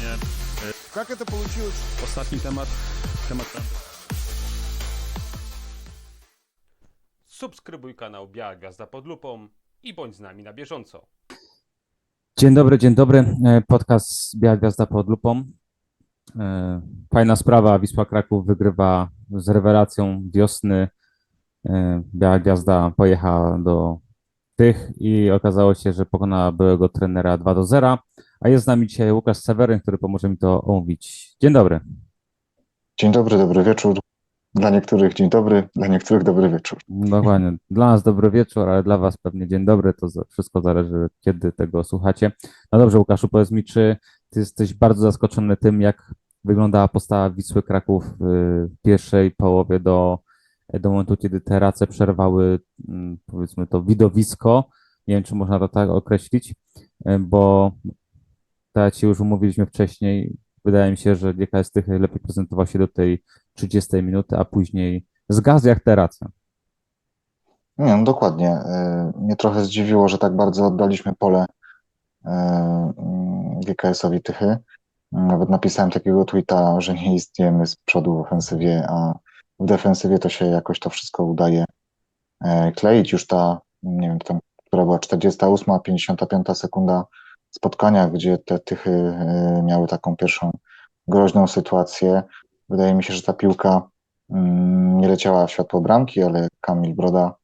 Э, Как это получилось? Ostatni temat, temat Subskrybuj kanał Biała Gwiazda pod lupą i bądź z nami na bieżąco. Dzień dobry, dzień dobry. E, Podcast Biała Gwiazda pod lupą. E, Fajna sprawa. Wisła Kraków wygrywa z rewelacją wiosny. E, Biała Gwiazda pojechała do tych i okazało się, że pokonała byłego trenera 2 do 0. A jest z nami dzisiaj Łukasz Seweryn, który pomoże mi to omówić. Dzień dobry. Dzień dobry, dobry wieczór. Dla niektórych dzień dobry, dla niektórych dobry wieczór. Dokładnie. Dla nas dobry wieczór, ale dla Was pewnie dzień dobry. To wszystko zależy, kiedy tego słuchacie. No dobrze, Łukaszu, powiedz mi, czy Ty jesteś bardzo zaskoczony tym, jak wyglądała postawa Wisły Kraków w pierwszej połowie do, do momentu, kiedy te race przerwały, mm, powiedzmy to, widowisko. Nie wiem, czy można to tak określić, e, bo tak jak już umówiliśmy wcześniej, wydaje mi się, że GKS Tychy lepiej prezentował się do tej 30 minuty, a później zgasł jak te race. Nie, no dokładnie. Y, Mnie trochę zdziwiło, że tak bardzo oddaliśmy pole y, mm, GKS-owi Tychy. Nawet napisałem takiego tweeta, że nie istniejemy z przodu w ofensywie, a w defensywie to się jakoś to wszystko udaje e, kleić. Już ta, nie wiem, tam, która była 48, 55 sekunda spotkania, gdzie te Tychy y, miały taką pierwszą groźną sytuację. Wydaje mi się, że ta piłka mm, nie leciała w światło bramki, ale Kamil Broda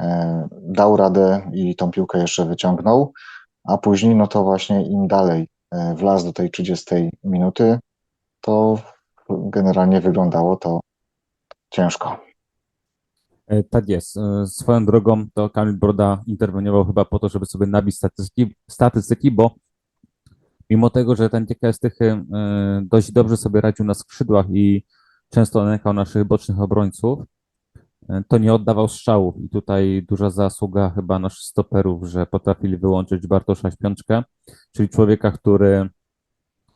e, dał radę i tą piłkę jeszcze wyciągnął, a później no to właśnie im dalej e, wlazł do tej 30 minuty, to generalnie wyglądało to ciężko. E, Tak jest. E, Swoją drogą to Kamil Broda interweniował chyba po to, żeby sobie nabić statystyki, statystyki, bo mimo tego, że ten TKS Tychy e, dość dobrze sobie radził na skrzydłach i często nękał naszych bocznych obrońców, to nie oddawał strzałów i tutaj duża zasługa chyba naszych stoperów, że potrafili wyłączyć Bartosza Śpiączkę, czyli człowieka, który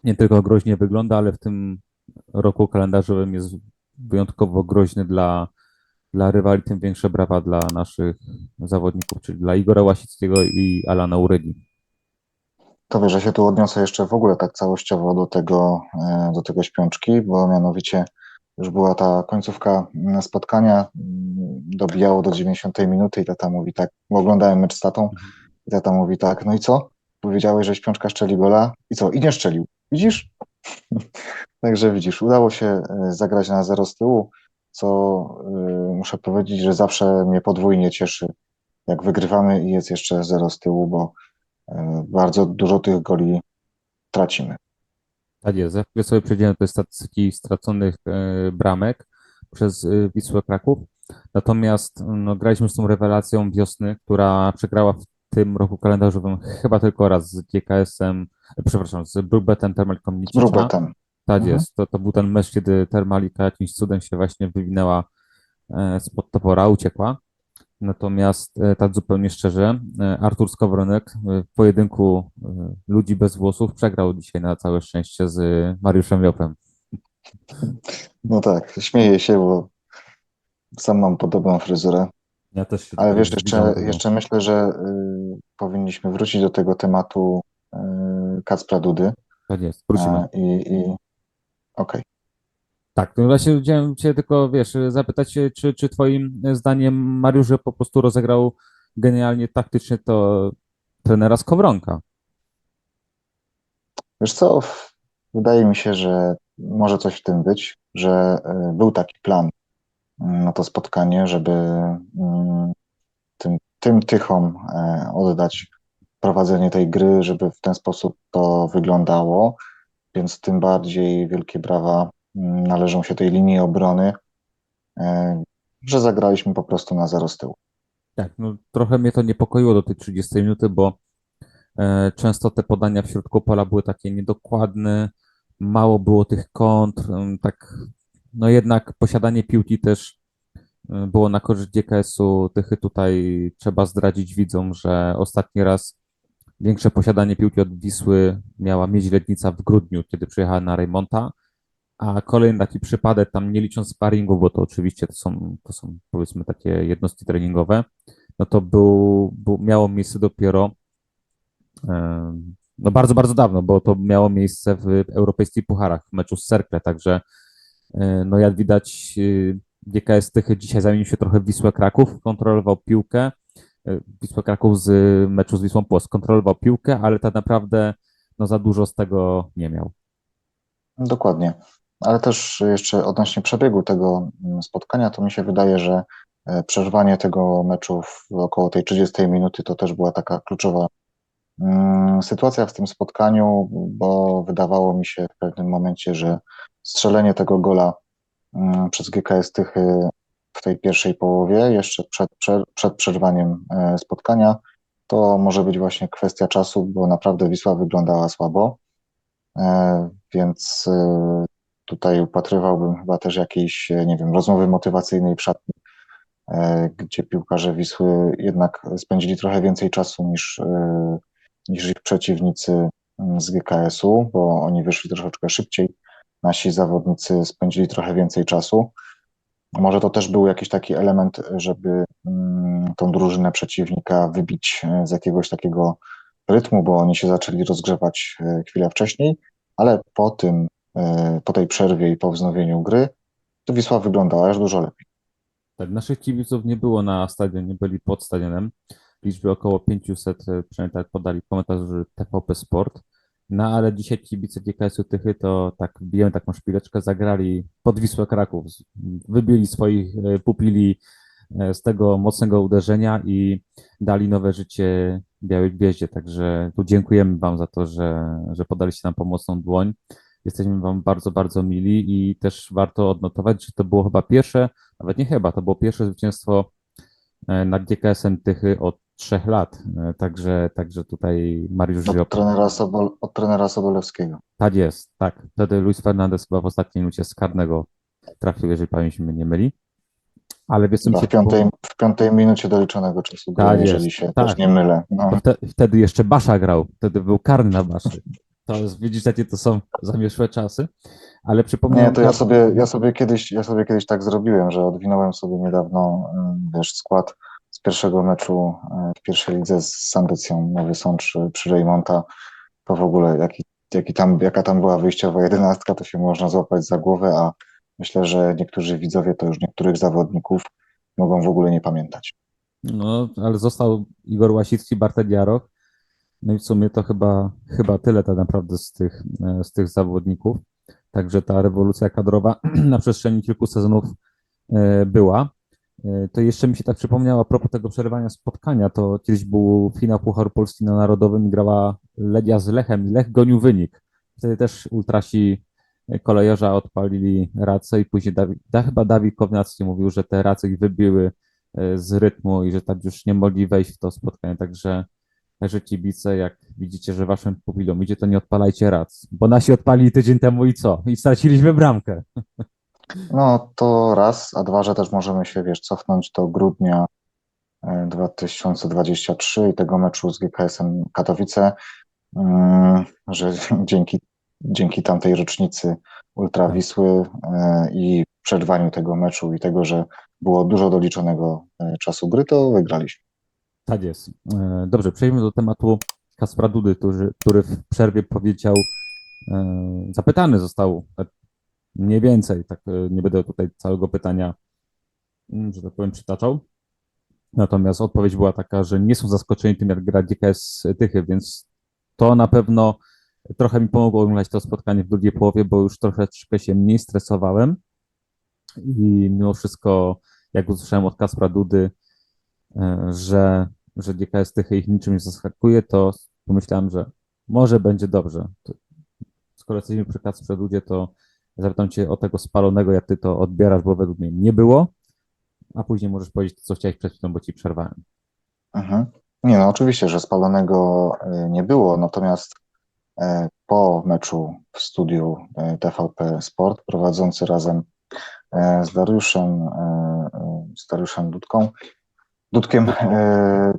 nie tylko groźnie wygląda, ale w tym roku kalendarzowym jest wyjątkowo groźny dla dla rywali, tym większe brawa dla naszych zawodników, czyli dla Igora Łasickiego i Alana Urygi. To wiesz, że się tu odniosę jeszcze w ogóle tak całościowo do tego, e, do tego śpiączki, bo mianowicie już była ta końcówka mm, spotkania, mm, dobijało do 90 minuty i tata mówi tak, bo oglądałem mecz z tatą i tata mówi tak, no i co? Powiedziałeś, że śpiączka szczeli gola i co? I nie szczelił. Widzisz? Także widzisz, udało się e, zagrać na zero z tyłu, co e, muszę powiedzieć, że zawsze mnie podwójnie cieszy, jak wygrywamy i jest jeszcze zero z tyłu, bo e, bardzo dużo tych goli tracimy. Tak jest, za chwilę sobie przejdziemy do statystyki straconych e, bramek przez Wisłę Kraków. Natomiast no, graliśmy z tą rewelacją wiosny, która przegrała w tym roku kalendarzowym chyba tylko raz z GKS-em, przepraszam, z Brugbetem Z Nicicza. Tak Mhm. jest, to, to był ten mecz, kiedy Termalika jakimś cudem się właśnie wywinęła e, spod topora, uciekła. Natomiast e, tak zupełnie szczerze, e, Artur Skowronek w pojedynku ludzi bez włosów przegrał dzisiaj na całe szczęście z Mariuszem Jopem. No tak, śmieję się, bo sam mam podobną fryzurę. Ja też się Ale wiesz, jeszcze, do- jeszcze myślę, że y, powinniśmy wrócić do tego tematu y, Kacpra Dudy. Tak jest, wrócimy. I, i okej. Tak, to właśnie chciałem Cię tylko, wiesz, zapytać, się, czy, czy Twoim zdaniem Mariusz po prostu rozegrał genialnie taktycznie to trenera Skowronka? Wiesz co, wydaje mi się, że może coś w tym być, że y, był taki plan y, na to spotkanie, żeby y, tym, tym tychom y, oddać prowadzenie tej gry, żeby w ten sposób to wyglądało, więc tym bardziej wielkie brawa y, należą się tej linii obrony, y, że zagraliśmy po prostu na zero z tyłu. Tak, no trochę mnie to niepokoiło do tej 30 minuty, bo e, często te podania w środku pola były takie niedokładne, mało było tych kontr, em, tak, no jednak posiadanie piłki też e, było na korzyść GKS-u. Tychy tutaj trzeba zdradzić widzom, że ostatni raz większe posiadanie piłki od Wisły miała mieć Legnica w grudniu, kiedy przyjechała na Reymonta, a kolejny taki przypadek, tam nie licząc sparingu, bo to oczywiście to są, to są powiedzmy takie jednostki treningowe, no to był, był, miało miejsce dopiero no bardzo, bardzo dawno, bo to miało miejsce w europejskich pucharach, w meczu z Cercle, także e, no jak widać y, GKS Tychy dzisiaj zamienił się trochę w Wisłę Kraków, kontrolował piłkę, Wisła Kraków z meczu z Wisłą Płock kontrolował piłkę, ale tak naprawdę no za dużo z tego nie miał. Dokładnie. Ale też jeszcze odnośnie przebiegu tego mm, spotkania, to mi się wydaje, że e, przerwanie tego meczu w około tej 30 minuty to też była taka kluczowa mm, sytuacja w tym spotkaniu, bo wydawało mi się w pewnym momencie, że strzelenie tego gola mm, przez GKS Tychy w tej pierwszej połowie, jeszcze przed, przed, przerwaniem e, spotkania, to może być właśnie kwestia czasu, bo naprawdę Wisła wyglądała słabo. E, Więc e, tutaj upatrywałbym chyba też jakiejś, nie wiem, rozmowy motywacyjnej w szatni, gdzie piłkarze Wisły jednak spędzili trochę więcej czasu niż, niż ich przeciwnicy mm, z GKS-u, bo oni wyszli troszeczkę szybciej. Nasi zawodnicy spędzili trochę więcej czasu. Może to też był jakiś taki element, żeby mm, tą drużynę przeciwnika wybić e, z jakiegoś takiego rytmu, bo oni się zaczęli rozgrzewać e, chwilę wcześniej, ale po tym, e, po tej przerwie i po wznowieniu gry, to Wisła wyglądała już dużo lepiej. Tak, naszych kibiców nie było na stadionie, byli pod stadionem. Liczby około 500, e, przynajmniej tak podali komentatorzy TVP Sport. No ale dzisiaj kibice GKS-u Tychy to tak biją taką szpileczkę, zagrali pod Wisłę Kraków. Wybili swoich e, pupili e, z tego mocnego uderzenia i dali nowe życie Białej Gwieździe. Także tu dziękujemy Wam za to, że, że podaliście nam pomocną dłoń. Jesteśmy Wam bardzo, bardzo mili i też warto odnotować, że to było chyba pierwsze nawet nie chyba, to było pierwsze zwycięstwo e, nad GKS-em Tychy od trzech lat. E, Także, także tutaj Mariusz Od Ziop. trenera, Sobol, od trenera Sobolewskiego. Tak jest, tak. Wtedy Luis Fernandez chyba w ostatniej minucie z karnego trafił, jeżeli pamięć mnie nie myli. Ale wiesz, się w piątej, w piątej minucie doliczonego czasu Tak jeżeli jest, się tak. też nie mylę. No. Wte, wtedy jeszcze Basza grał, wtedy był karny na Baszy. To jest, widzisz, jakie to są zamieszłe czasy. Ale przypomniałem... Nie, to ja sobie, ja sobie kiedyś, ja sobie kiedyś tak zrobiłem, że odwinąłem sobie niedawno, ym, wiesz, skład z pierwszego meczu y, w pierwszej lidze z Sandecją Nowy Sącz y, przy Rejmonta. To w ogóle jaki, jaki tam, jaka tam była wyjściowa jedenastka, to się można złapać za głowę, a myślę, że niektórzy widzowie to już niektórych zawodników mogą w ogóle nie pamiętać. No, ale został Igor Łasicki, Bartek Jaroch. No i w sumie to chyba, chyba tyle tak naprawdę z tych, e, z tych zawodników. Także ta rewolucja kadrowa na przestrzeni kilku sezonów e, była. E, To jeszcze mi się tak przypomniało a propos tego przerywania spotkania, to kiedyś był finał Pucharu Polski na Narodowym i grała Legia z Lechem i Lech gonił wynik. Wtedy też ultrasi kolejorza odpalili racę i później Dawid, da, chyba Dawid Kownacki mówił, że te race ich wybiły e, z rytmu i że tak już nie mogli wejść w to spotkanie. Także, także kibice, jak widzicie, że waszym pupilom idzie, to nie odpalajcie rac, bo nasi odpalili tydzień temu i co? I straciliśmy bramkę. No to raz, a dwa, że też możemy się, wiesz, cofnąć do grudnia e, 2023 i tego meczu z GKS-em Katowice, mm, że dzięki, dzięki tamtej rocznicy Ultra Wisły e, i przerwaniu tego meczu i tego, że było dużo doliczonego e, czasu gry, to wygraliśmy. Tak jest. E, Dobrze, przejdźmy do tematu Kaspra Dudy, który, który w przerwie powiedział, e, zapytany został tak mniej więcej, tak e, nie będę tutaj całego pytania, mm, że tak powiem, przytaczał. Natomiast odpowiedź była taka, że nie są zaskoczeni tym, jak gra GKS Tychy, więc to na pewno trochę mi pomogło oglądać to spotkanie w drugiej połowie, bo już troszeczkę się mniej stresowałem i mimo wszystko, jak usłyszałem od Kaspra Dudy, e, że, że GKS Tychy ich niczym nie zaskakuje, to pomyślałem, że może będzie dobrze. Skoro jesteśmy przy Kasprze Dudzie, to zapytam Cię o tego spalonego, jak Ty to odbierasz, bo według mnie nie było, a później możesz powiedzieć co chciałeś przed chwilą, bo Ci przerwałem. Mhm. Nie, no oczywiście, że spalonego e, nie było, natomiast e, po meczu w studiu e, TVP Sport prowadzący razem z Dariuszem, z Dariuszem Dudką, Dudkiem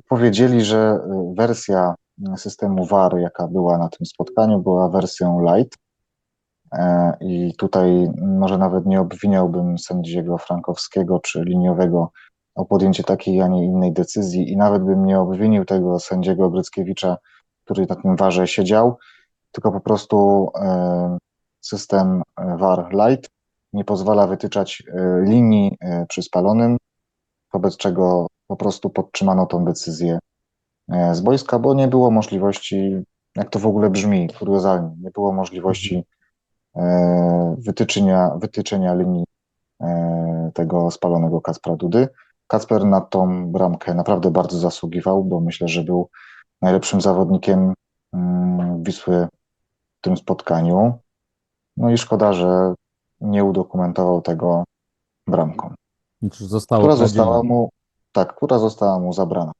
powiedzieli, że wersja systemu VAR, jaka była na tym spotkaniu, była wersją light. E, I tutaj może nawet nie obwiniałbym sędziego Frankowskiego czy liniowego o podjęcie takiej, a nie innej decyzji. I nawet bym nie obwinił tego sędziego Gryckiewicza, który na tym warze siedział, tylko po prostu e, system VAR Lite nie pozwala wytyczać e, linii przy spalonym, wobec czego po prostu podtrzymano tą decyzję z boiska, bo nie było możliwości, jak to w ogóle brzmi, kuriozalnie, nie było możliwości e, wytyczenia, wytyczenia linii e, tego spalonego Kacpra Dudy. Kacper na tą bramkę naprawdę bardzo zasługiwał, bo myślę, że był najlepszym zawodnikiem mm, Wisły w tym spotkaniu. No i szkoda, że nie udokumentował tego bramką, Znaczy która została mu, tak, która została mu zabrana.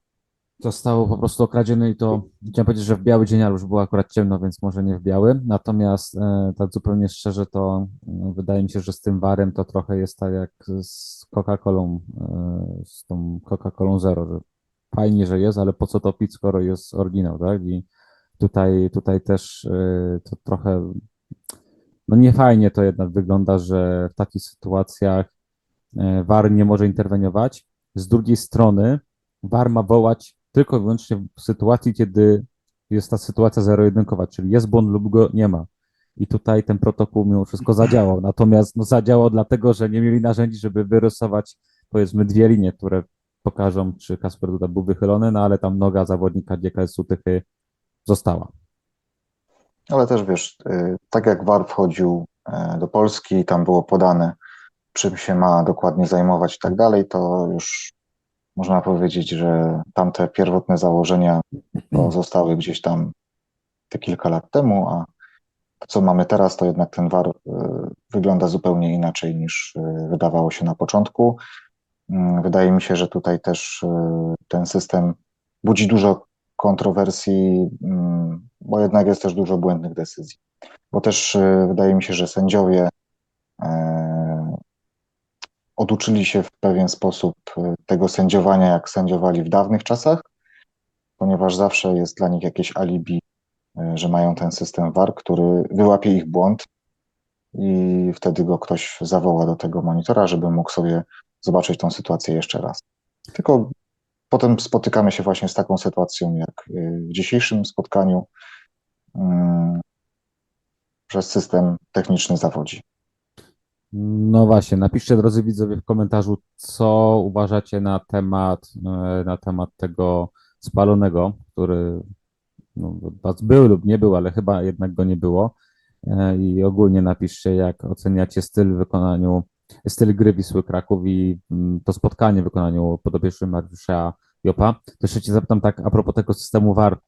Zostało po prostu okradzione i to chciałem powiedzieć, że w biały dzień, ale już było akurat ciemno, więc może nie w biały. Natomiast e, tak zupełnie szczerze, to e, wydaje mi się, że z tym warem to trochę jest tak jak z Coca-Colą, e, z tą Coca-Colą Zero, że fajnie, że jest, ale po co to pić, skoro jest oryginał, tak? I tutaj, tutaj też e, to trochę, no nie fajnie to jednak wygląda, że w takich sytuacjach e, VAR nie może interweniować. Z drugiej strony VAR ma wołać tylko i wyłącznie w sytuacji, kiedy jest ta sytuacja zero-jedynkowa, czyli jest błąd lub go nie ma. I tutaj ten protokół mimo wszystko zadziałał. Natomiast no, zadziałał dlatego, że nie mieli narzędzi, żeby wyrysować powiedzmy dwie linie, które pokażą, czy Kasper Duda był wychylony, no ale tam noga zawodnika GKS-u Tychy została. Ale też wiesz, y, tak jak VAR wchodził e, do Polski i tam było podane, czym się ma dokładnie zajmować i tak dalej, to już można powiedzieć, że tamte pierwotne założenia to zostały gdzieś tam te kilka lat temu, a to, co mamy teraz, to jednak ten VAR y, wygląda zupełnie inaczej niż y, wydawało się na początku. Mm, Wydaje mi się, że tutaj też y, ten system budzi dużo kontrowersji, mm, bo jednak jest też dużo błędnych decyzji. Bo też wydaje mi się, że sędziowie e, oduczyli się w pewien sposób y, tego sędziowania, jak sędziowali w dawnych czasach, ponieważ zawsze jest dla nich jakieś alibi, y, że mają ten system VAR, który wyłapie ich błąd i wtedy go ktoś zawoła do tego monitora, żeby mógł sobie zobaczyć tą sytuację jeszcze raz. Tylko potem spotykamy się właśnie z taką sytuacją, jak y, w dzisiejszym spotkaniu, mm, że system techniczny zawodzi. No właśnie, napiszcie drodzy widzowie w komentarzu, co uważacie na temat, e, na temat tego spalonego, który no, był lub nie był, ale chyba jednak go nie było. E, I ogólnie napiszcie, jak oceniacie styl wykonaniu, styl gry Wisły Kraków i mm, to spotkanie w wykonaniu podopiecznym Mariusza Jopa. To jeszcze cię zapytam tak a propos tego systemu VAR.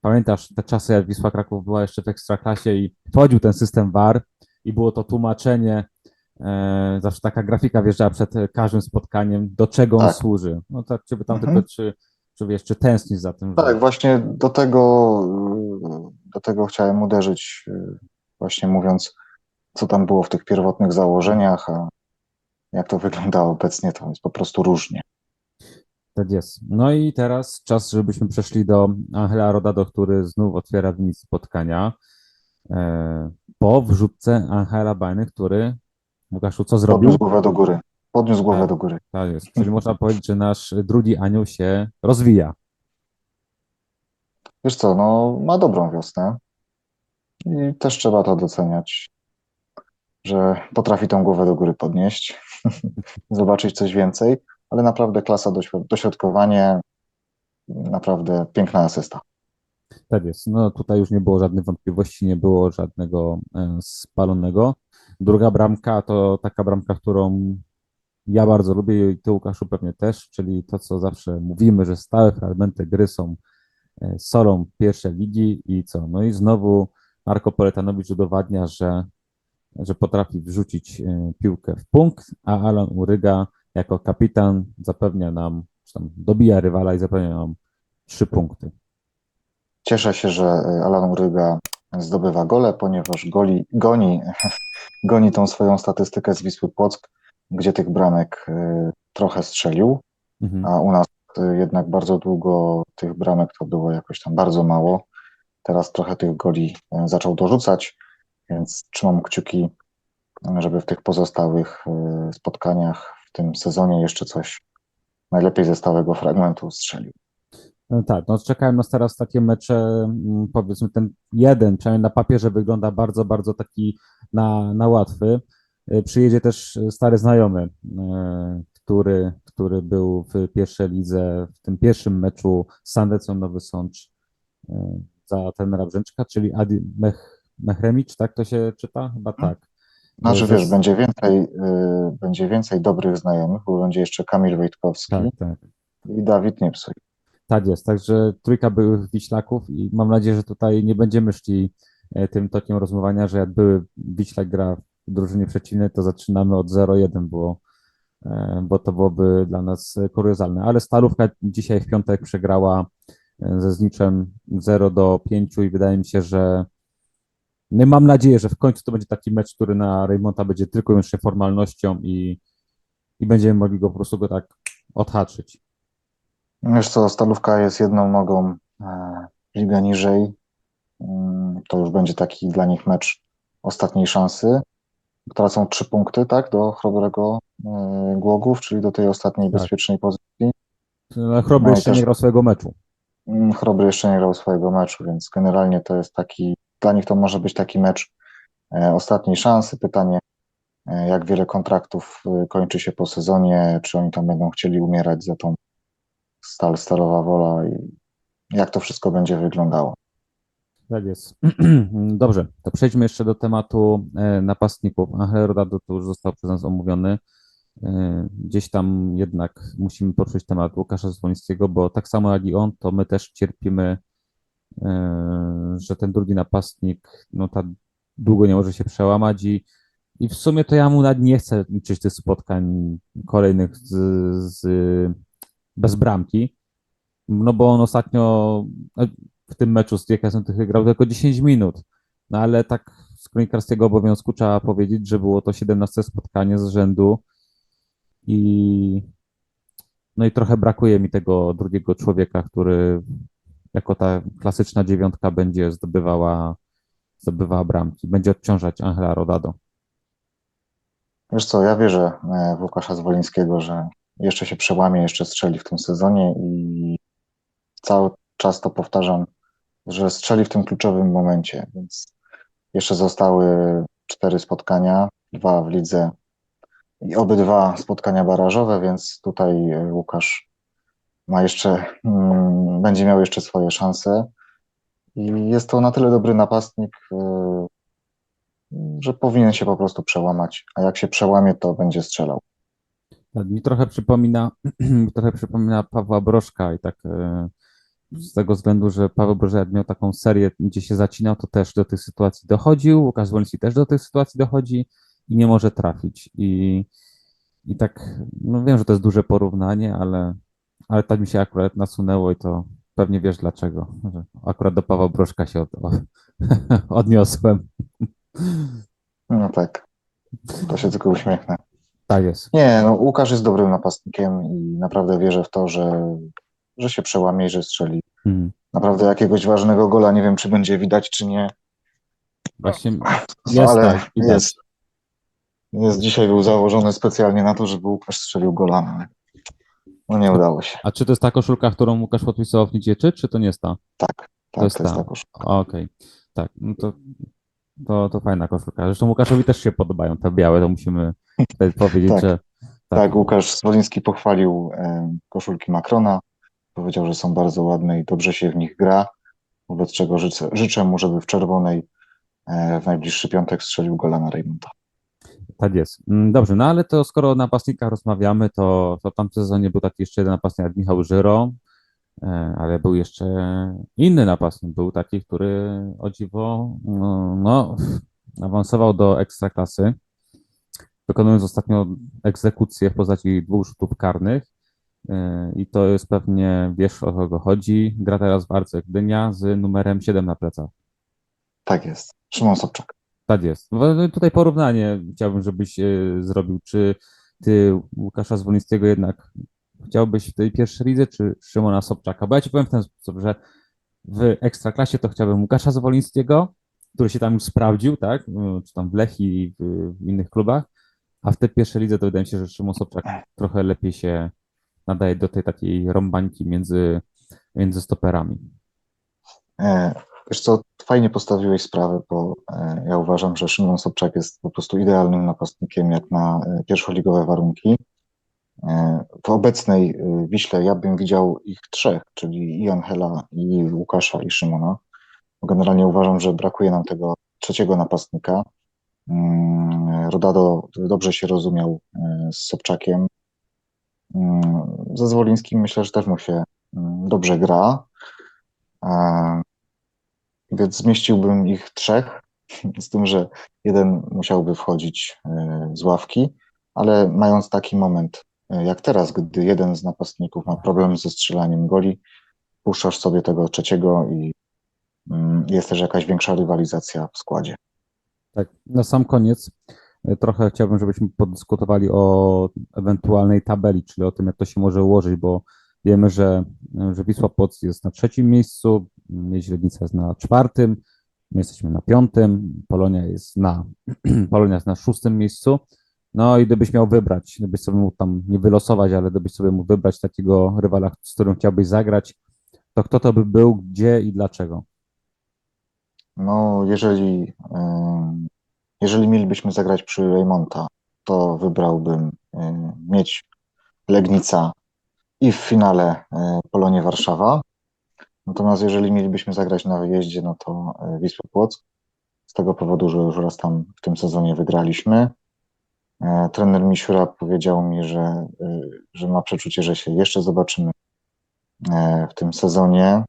Pamiętasz te czasy, jak Wisła Kraków była jeszcze w Ekstraklasie i wchodził ten system VAR i było to tłumaczenie, zawsze taka grafika wjeżdżała przed każdym spotkaniem, do czego on Tak. służy. No tak, czy tam Mhm. tylko, czy, czy wiesz, czy tęsknisz za tym, że Tak, właśnie do tego, do tego chciałem uderzyć, y, właśnie mówiąc, co tam było w tych pierwotnych założeniach, a jak to wygląda obecnie, to jest po prostu różnie. Tak jest. No i teraz czas, żebyśmy przeszli do Angela Rodado, który znów otwiera wynik spotkania. E, po wrzutce Angela Bajny, który, Łukaszu, co zrobił? Podniósł głowę do góry. Podniósł głowę Tak. do góry. Tak jest. Czyli można powiedzieć, że nasz drugi anioł się rozwija. Wiesz co, no ma dobrą wiosnę i też trzeba to doceniać, że potrafi tą głowę do góry podnieść, zobaczyć coś więcej, ale naprawdę klasa dośrodkowanie, naprawdę piękna asysta. Tak jest. No tutaj już nie było żadnych wątpliwości, nie było żadnego e, spalonego. Druga bramka to taka bramka, którą ja bardzo lubię i ty, Łukaszu, pewnie też, czyli to, co zawsze mówimy, że stałe fragmenty gry są e, solą pierwszej ligi i co? No i znowu Marko Poletanowicz udowadnia, że, że potrafi wrzucić e, piłkę w punkt, a Alan Uryga jako kapitan zapewnia nam, czy tam dobija rywala i zapewnia nam trzy punkty. Cieszę się, że y, Alan Uryga zdobywa gole, ponieważ goli, goni, goni tą swoją statystykę z Wisły Płock, gdzie tych bramek y, trochę strzelił, Mhm. a u nas y, jednak bardzo długo tych bramek to było jakoś tam bardzo mało. Teraz trochę tych goli y, zaczął dorzucać, więc trzymam kciuki, żeby w tych pozostałych spotkaniach w tym sezonie jeszcze coś najlepiej ze stałego fragmentu strzelił. No Tak, no czekają nas teraz takie mecze, mm, powiedzmy ten jeden, przynajmniej na papierze wygląda bardzo, bardzo taki na, na łatwy. Y, Przyjedzie też stary znajomy, y, który, który był w pierwszej lidze, w tym pierwszym meczu z Sandecją Nowy Sącz y, za trenera Brzęczka, czyli Adi Mech, Mechremicz, tak to się czyta? Chyba tak. Znaczy, wiesz, będzie więcej, będzie więcej dobrych znajomych, bo będzie jeszcze Kamil Wojtkowski Tak, tak. i Dawid Niepsuj. Tak jest, także trójka byłych Wiślaków i mam nadzieję, że tutaj nie będziemy szli e, tym tokiem rozumowania, że jak były Wiślak gra w drużynie przeciwnej, to zaczynamy od 0-1, bo, e, bo to byłoby dla nas kuriozalne. Ale Stalówka dzisiaj w piątek przegrała e, ze Zniczem 0 do 5 i wydaje mi się, że no mam nadzieję, że w końcu to będzie taki mecz, który na Reymonta będzie tylko i wyłącznie formalnością i, i będziemy mogli go po prostu go tak odhaczyć. Wiesz co, Stalówka jest jedną nogą e, ligę niżej. Mm, To już będzie taki dla nich mecz ostatniej szansy. Tracą trzy punkty, tak, do chrobrego e, Głogów, czyli do tej ostatniej Tak. bezpiecznej pozycji. Chrobry No jeszcze też- nie grał swojego meczu. Mm, Chrobry jeszcze nie grał swojego meczu, więc generalnie to jest taki, dla nich to może być taki mecz e, ostatniej szansy. Pytanie, jak wiele kontraktów kończy się po sezonie, czy oni tam będą chcieli umierać za tą stal Starowa Wola i jak to wszystko będzie wyglądało. Tak jest. Dobrze, to przejdźmy jeszcze do tematu e, napastników. Angel Rodado to już został przez nas omówiony. E, Gdzieś tam jednak musimy poruszyć temat Łukasza Zwonickiego, bo tak samo jak i on, to my też cierpimy, e, że ten drugi napastnik no tak długo nie może się przełamać i, i w sumie to ja mu nawet nie chcę liczyć tych spotkań kolejnych z, z, bez bramki, no bo on ostatnio no, w tym meczu z TKS tych grał tylko 10 minut. No ale tak z kronikarskiego obowiązku trzeba powiedzieć, że było to 17 spotkanie z rzędu i no i trochę brakuje mi tego drugiego człowieka, który jako ta klasyczna dziewiątka będzie zdobywała, zdobywała bramki, będzie odciążać Angela Rodado. Wiesz co, ja wierzę e, w Łukasza Zwolińskiego, że jeszcze się przełamie, jeszcze strzeli w tym sezonie i cały czas to powtarzam, że strzeli w tym kluczowym momencie, więc jeszcze zostały cztery spotkania, dwa w lidze i obydwa spotkania barażowe, więc tutaj e, Łukasz ma jeszcze, mm, będzie miał jeszcze swoje szanse i jest to na tyle dobry napastnik, e, że powinien się po prostu przełamać, a jak się przełamie, to będzie strzelał. Tak, mi trochę przypomina, mi trochę przypomina Pawła Brożka i tak e, z tego względu, że Paweł Brożek miał taką serię, gdzie się zacinał, to też do tych sytuacji dochodził, Łukasz Wolski też do tych sytuacji dochodzi i nie może trafić. I, i tak, no wiem, że to jest duże porównanie, ale, ale tak mi się akurat nasunęło i to pewnie wiesz dlaczego. Akurat do Pawła Brożka się od, odniosłem. No tak, to się tylko uśmiechnę. Tak jest. Nie, no Łukasz jest dobrym napastnikiem i naprawdę wierzę w to, że, że się przełamie i że strzeli. Mhm. Naprawdę jakiegoś ważnego gola, nie wiem czy będzie widać, czy nie, Właśnie jest ale tak, jest. Jest dzisiaj był założony specjalnie na to, żeby Łukasz strzelił gola, no, ale no nie udało się. A czy to jest ta koszulka, którą Łukasz podpisywał w Nidzieczy, czy to nie jest ta? Tak, tak, jest to jest ta. ta koszulka. Okej, tak, no to, to, to fajna koszulka. Zresztą Łukaszowi też się podobają te białe, to musimy tutaj powiedzieć, Tak. że Tak, Łukasz Swoliński pochwalił e, koszulki Macrona. Powiedział, że są bardzo ładne i dobrze się w nich gra. Wobec czego życzę, życzę mu, żeby w czerwonej e, w najbliższy piątek strzelił gola na Reymonta. tak jest. Mm, Dobrze, no ale to skoro o napastnikach rozmawiamy, to, to w tamtym sezonie był taki jeszcze jeden napastnik jak Michał Żyro, e, ale był jeszcze inny napastnik, był taki, który o dziwo no, no, awansował do ekstraklasy, wykonując ostatnio egzekucję w postaci dwóch rzutów karnych. E, I to jest pewnie, wiesz o kogo chodzi. Gra teraz w Arce Gdynia z numerem 7 na plecach. Tak jest. Szymon Sobczak. Tak jest. No, Tutaj porównanie chciałbym, żebyś e, zrobił. Czy ty Łukasza Zwolińskiego jednak chciałbyś w tej pierwszej lidze, czy Szymona Sobczaka? Bo ja ci powiem w ten sposób, że w Ekstraklasie to chciałbym Łukasza Zwolińskiego, który się tam już sprawdził, tak? E, Czy tam w Lechii i w innych klubach, a w tej pierwszej lidze to wydaje mi się, że Szymon Sobczak trochę lepiej się nadaje do tej takiej rąbańki między między stoperami. Wiesz co, fajnie postawiłeś sprawę, bo e, ja uważam, że Szymon Sobczak jest po prostu idealnym napastnikiem jak na e, pierwszoligowe warunki. E, W obecnej Wiśle ja bym widział ich trzech, czyli i Angela, i Łukasza, i Szymona. Generalnie uważam, że brakuje nam tego trzeciego napastnika. Mm, Rodado dobrze się rozumiał e, z Sobczakiem. Mm, Ze Zwolińskim myślę, że też mu się mm, dobrze gra. E, Więc zmieściłbym ich trzech, z tym, że jeden musiałby wchodzić e, z ławki, ale mając taki moment jak teraz, gdy jeden z napastników ma problem ze strzelaniem goli, puszczasz sobie tego trzeciego i jest też jakaś większa rywalizacja w składzie. Tak, na sam koniec e, trochę chciałbym, żebyśmy podyskutowali o ewentualnej tabeli, czyli o tym, jak to się może ułożyć, bo wiemy, że, że Wisła Płock jest na trzecim miejscu, Miedź Legnica jest na czwartym, my jesteśmy na piątym, Polonia jest na, Polonia jest na szóstym miejscu. No i gdybyś miał wybrać, gdybyś sobie mógł tam nie wylosować, ale gdybyś sobie mógł wybrać takiego rywala, z którym chciałbyś zagrać, to kto to by był, gdzie i dlaczego? No, jeżeli, jeżeli mielibyśmy zagrać przy Reymonta, to wybrałbym mieć Legnica i w finale e, Polonię Warszawa. Natomiast jeżeli mielibyśmy zagrać na wyjeździe, no to Wisłę Płock. Z tego powodu, że już raz tam w tym sezonie wygraliśmy. E, Trener Misiura powiedział mi, że, e, że ma przeczucie, że się jeszcze zobaczymy e, w tym sezonie.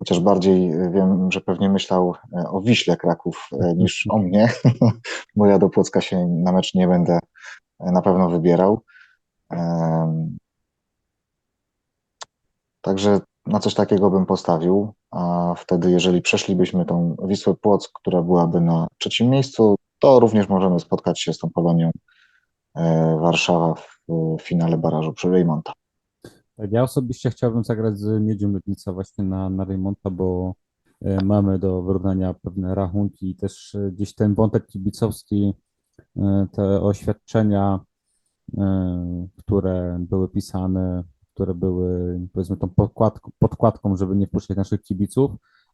Chociaż bardziej e, wiem, że pewnie myślał e, o Wiśle Kraków e, niż o mnie, bo ja do Płocka się na mecz nie będę na pewno wybierał. Także na coś takiego bym postawił, a wtedy, jeżeli przeszlibyśmy tą Wisłę Płock, która byłaby na trzecim miejscu, to również możemy spotkać się z tą Polonią Warszawa w finale barażu przy Reymonta. Tak, Ja osobiście chciałbym zagrać z Miedzią Legnica właśnie na, na Reymonta, bo e, mamy do wyrównania pewne rachunki i też e, gdzieś ten wątek kibicowski, e, te oświadczenia, które były pisane, które były powiedzmy tą podkładką, podkładką, żeby nie wpuszczać naszych kibiców.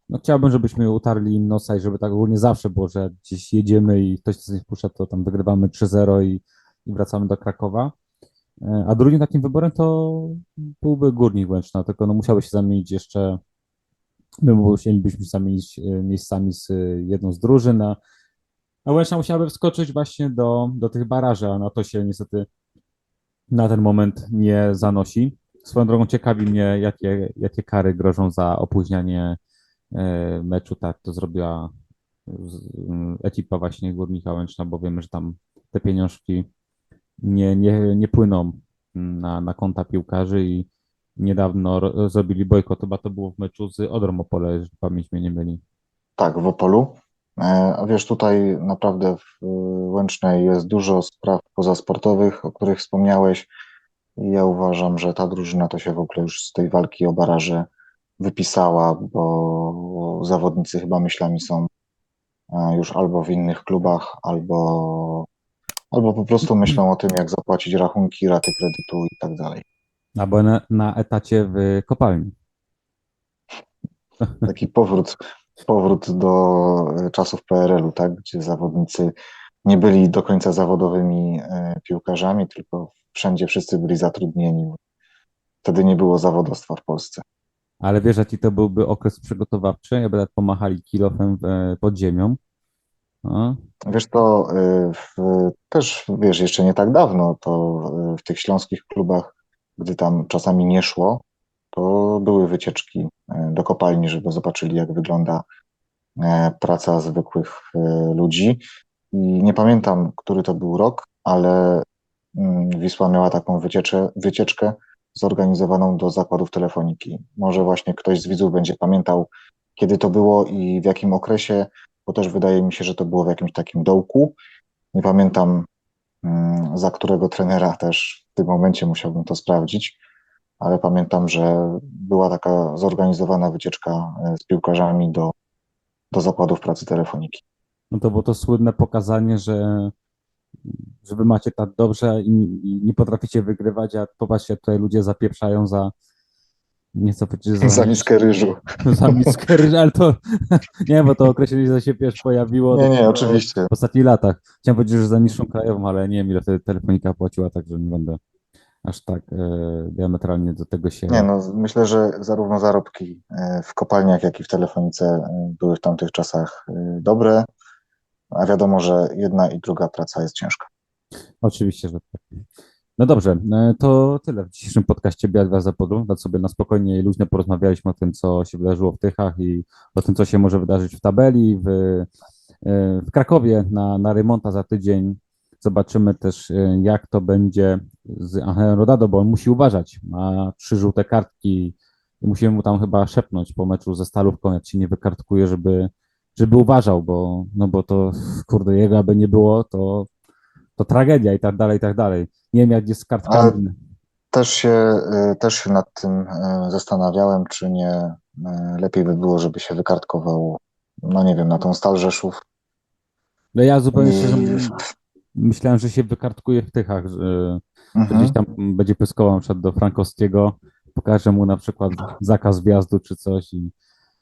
No chciałbym, żebyśmy utarli im nosa i żeby tak ogólnie zawsze było, że gdzieś jedziemy i ktoś nas nie wpuszcza, to tam wygrywamy 3-0 i, i wracamy do Krakowa. E, A drugim takim wyborem to byłby Górnik Łęczna, tylko no musiałby się zamienić jeszcze, my musielibyśmy się zamienić e, miejscami z e, jedną z drużyn, a, a Łęczna musiałaby wskoczyć właśnie do, do tych baraży, a na to się niestety na ten moment nie zanosi. Swoją drogą ciekawi mnie, jakie, jakie kary grożą za opóźnianie meczu, tak to zrobiła ekipa właśnie Górnika Łęczna, bo wiemy, że tam te pieniążki nie, nie, nie płyną na, na konta piłkarzy i niedawno ro, zrobili bojkot, chyba to było w meczu z Odrą Opole, jeżeli pamięć mnie nie myli. Tak, w Opolu. E, A wiesz, tutaj naprawdę w y, Łęcznej jest dużo spraw pozasportowych, o których wspomniałeś. Ja uważam, że ta drużyna to się w ogóle już z tej walki o baraże wypisała, bo zawodnicy chyba myślami są e, już albo w innych klubach, albo, albo po prostu myślą o tym, jak zapłacić rachunki, raty kredytu i tak dalej. Albo na, na etacie w kopalni. taki powrót, powrót do e, czasów PRL-u, tak, gdzie zawodnicy nie byli do końca zawodowymi e, piłkarzami, tylko wszędzie wszyscy byli zatrudnieni. Wtedy nie było zawodowstwa w Polsce. Ale wiesz, jaki to byłby okres przygotowawczy, jakby tak pomachali kilofem w, pod ziemią. No, Wiesz, to e, w, też, wiesz, jeszcze nie tak dawno, to e, w tych śląskich klubach, gdy tam czasami nie szło, to były wycieczki e, do kopalni, żeby zobaczyli, jak wygląda e, praca zwykłych e, ludzi. I nie pamiętam, który to był rok, ale mm, Wisła miała taką wycieczkę zorganizowaną do zakładów telefoniki. Może właśnie ktoś z widzów będzie pamiętał, kiedy to było i w jakim okresie, bo też wydaje mi się, że to było w jakimś takim dołku. Nie pamiętam, mm, za którego trenera też w tym momencie musiałbym to sprawdzić, ale pamiętam, że była taka zorganizowana wycieczka e, z piłkarzami do, do zakładów pracy telefoniki. no to było to słynne pokazanie, że, że wy macie tak dobrze i, i nie potraficie wygrywać, a popatrzcie, tutaj ludzie zapieprzają za, Nie chcę powiedzieć, że Za miskę ryżu. za miskę ryżu, ale to nie, bo to określenie się pierwszy pojawiło Nie, nie, oczywiście. w ostatnich latach. Chciałem powiedzieć, że za niższą krajową, ale nie wiem, ile wtedy telefonika płaciła, także nie będę aż tak e, diametralnie do tego się... Nie, no myślę, że zarówno zarobki e, w kopalniach, jak i w telefonice e, były w tamtych czasach e, dobre, a wiadomo, że jedna i druga praca jest ciężka. Oczywiście, że tak. No dobrze, e, to tyle w dzisiejszym podcaście Biała za podróż. Tak sobie na spokojnie i luźno porozmawialiśmy o tym, co się wydarzyło w Tychach i o tym, co się może wydarzyć w tabeli, w, e, w Krakowie na, na remonta za tydzień. Zobaczymy też, e, jak to będzie z Angelem Rodado, bo on musi uważać. Ma trzy żółte kartki i musimy mu tam chyba szepnąć po meczu ze Stalówką, jak się nie wykartkuje, żeby, żeby uważał, bo, no bo to, kurde, jego aby nie było, to to tragedia i tak dalej, i tak dalej. Nie wiem, jak jest z kartkami. Też się, e, też się nad tym e, zastanawiałem, czy nie e, lepiej by było, żeby się wykartkował, no nie wiem, na tą Stal Rzeszów. No ja zupełnie I- szczerze myślałem, że się wykartkuje w Tychach, że, Mhm. gdzieś tam będzie pyskował przykład do Frankowskiego, pokaże mu na przykład zakaz wjazdu czy coś i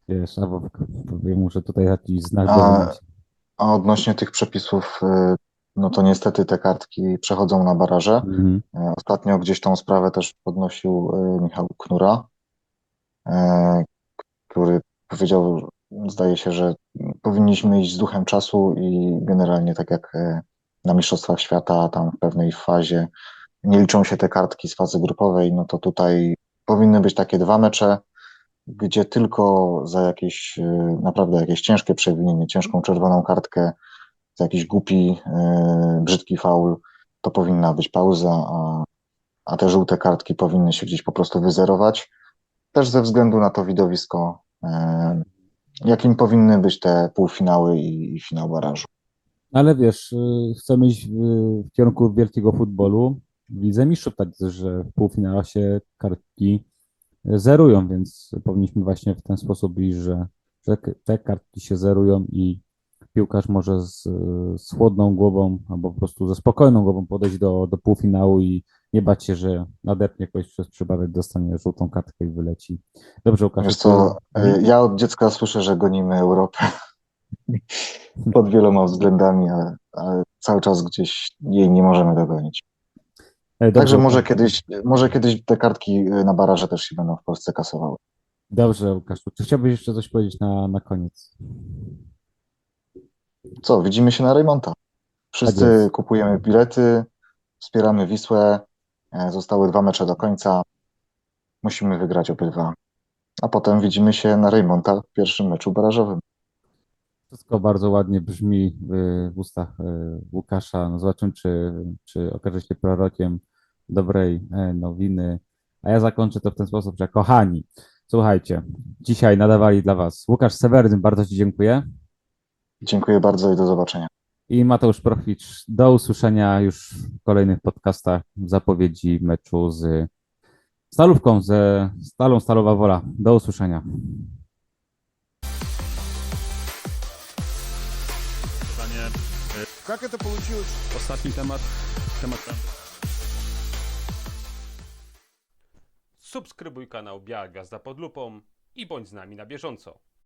wiesz, albo powiem mu, że tutaj jakiś znak A-. A odnośnie tych przepisów, no to niestety te kartki przechodzą na baraże. Mhm. E, Ostatnio gdzieś tą sprawę też podnosił e, Michał Knura, e, który powiedział, zdaje się, że powinniśmy iść z duchem czasu i generalnie tak jak na Mistrzostwach Świata, tam w pewnej fazie nie liczą się te kartki z fazy grupowej, no to tutaj powinny być takie dwa mecze, gdzie tylko za jakieś naprawdę jakieś ciężkie przewinienie, ciężką czerwoną kartkę, za jakiś głupi, e, brzydki faul, to powinna być pauza, a, a te żółte kartki powinny się gdzieś po prostu wyzerować. Też ze względu na to widowisko, e, jakim powinny być te półfinały i, i finał barażu. Ale wiesz, y, chcemy iść w, w kierunku wielkiego futbolu. Widzę mistrzów tak, że w półfinałach się kartki zerują, więc powinniśmy właśnie w ten sposób iść, że, że te kartki się zerują i piłkarz może z, z chłodną głową albo po prostu ze spokojną głową podejść do, do półfinału i nie bać się, że nadepnie kogoś przez przypadek, dostanie żółtą kartkę i wyleci. Dobrze, Łukasz. Wiesz co, e, ja od dziecka słyszę, że gonimy Europę pod wieloma względami, ale, ale cały czas gdzieś jej nie możemy dogonić. E, dobrze, Także może Łukasz. kiedyś, może kiedyś te kartki e, na baraże też się będą w Polsce kasowały. Dobrze, Łukasz. Czy chciałbyś jeszcze coś powiedzieć na, na koniec? Co, widzimy się na Rejmonta. Tak Wszyscy jest. kupujemy bilety, wspieramy Wisłę. E, Zostały dwa mecze do końca. Musimy wygrać obydwa. A potem widzimy się na Rejmonta w pierwszym meczu barażowym. Wszystko bardzo ładnie brzmi w, w ustach e, Łukasza. No zobaczymy, czy, czy okaże się prorokiem dobrej e, nowiny. A ja zakończę to w ten sposób, że kochani, słuchajcie, dzisiaj nadawali dla Was Łukasz Seweryn, bardzo Ci dziękuję. Dziękuję bardzo i do zobaczenia. I Mateusz Prochwicz, do usłyszenia już w kolejnych podcastach w zapowiedzi meczu z Stalówką, ze Stalą Stalowa Wola. Do usłyszenia. Pytanie. Как это получилось? Ostatni temat. Temat Subskrybuj kanał Biała Gwiazda pod lupą i bądź z nami na bieżąco.